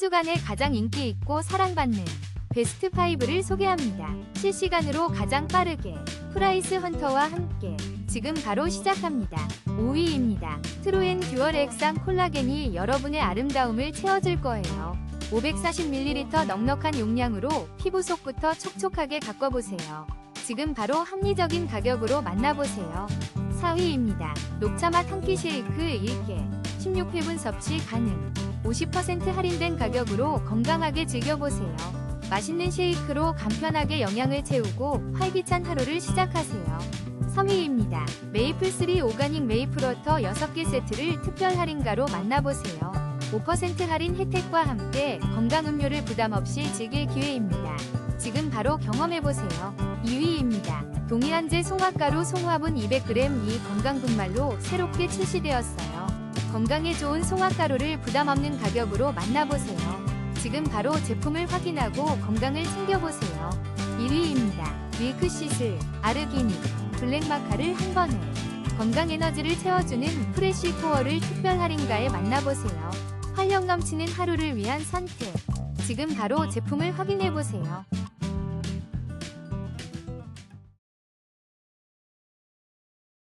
주간에 가장 인기 있고 사랑받는 베스트 5를 소개합니다. 실시간으로 가장 빠르게 프라이스 헌터와 함께 지금 바로 시작합니다. 5위입니다. 트로엔 듀얼 액상 콜라겐이 여러분의 아름다움을 채워줄 거예요. 540ml 넉넉한 용량으로 피부 속부터 촉촉하게 가꿔보세요. 지금 바로 합리적인 가격으로 만나보세요. 4위입니다. 녹차맛 한 끼 쉐이크 1개 16회분 섭취 가능 50% 할인된 가격으로 건강하게 즐겨보세요. 맛있는 쉐이크로 간편하게 영양을 채우고 활기찬 하루를 시작하세요. 3위입니다. 메이플3 오가닉 메이플워터 6개 세트를 특별 할인가로 만나보세요. 5% 할인 혜택과 함께 건강 음료를 부담 없이 즐길 기회입니다. 지금 바로 경험해보세요. 2위입니다. 동일한제 송화가루 송화분 200g 이 건강 분말로 새롭게 출시되었어요. 건강에 좋은 송화가루를 부담 없는 가격으로 만나보세요. 지금 바로 제품을 확인하고 건강을 챙겨보세요. 1위입니다. 밀크시슬, 아르기닉, 블랙마카를 한 번에 건강 에너지를 채워주는 프레쉬 코어를 특별 할인가에 만나보세요. 활력 넘치는 하루를 위한 선택. 지금 바로 제품을 확인해보세요.